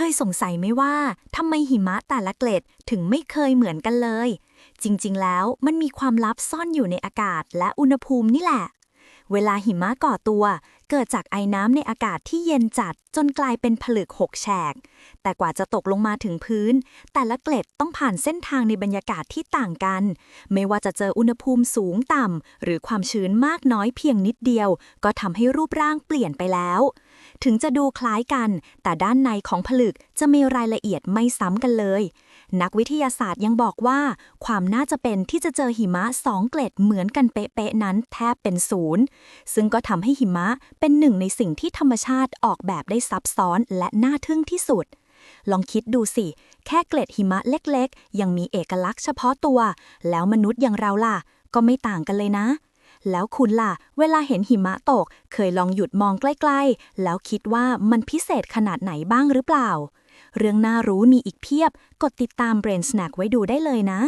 เคยสงสัยไหมว่าทำไมหิมะแต่ละเกล็ดถึงไม่เคยเหมือนกันเลย จริงๆ แล้วมันมีความลับซ่อนอยู่ในอากาศและอุณหภูมินี่แหละ เวลาหิมะก่อตัวเกิดจากไอน้ำในอากาศที่เย็นจัดจนกลายเป็นผลึกหกแฉก แต่กว่าจะตกลงมาถึงพื้น แต่ละเกล็ดต้องผ่านเส้นทางในบรรยากาศที่ต่างกัน ไม่ว่าจะเจออุณหภูมิสูงต่ำ หรือความชื้นมากน้อยเพียงนิดเดียว ก็ทำให้รูปร่างเปลี่ยนไปแล้ว ถึงจะดูคล้ายกัน แต่ด้านในของผลึกจะมีรายละเอียดไม่ซ้ำกันเลย นักวิทยาศาสตร์ยังบอกว่า ความน่าจะเป็นที่จะเจอหิมะสองเกล็ดเหมือนกันเป๊ะๆนั้นแทบเป็นศูนย์ซึ่งก็ทำให้หิมะเป็นหนึ่งในสิ่งที่ธรรมชาติออกแบบได้ซับซ้อนและน่าทึ่งที่สุด ลองคิดดูสิ แค่เกล็ดหิมะเล็กๆ ยังมีเอกลักษณ์เฉพาะตัว แล้วมนุษย์อย่างเราล่ะ ก็ไม่ต่างกันเลยนะ แล้วคุณล่ะ เวลาเห็นหิมะตก เคยลองหยุดมองใกล้ๆ แล้วคิดว่ามันพิเศษขนาดไหนบ้างหรือเปล่า เรื่องน่ารู้มีอีกเพียบ กดติดตาม Brain Snack ไว้ดูได้เลยนะ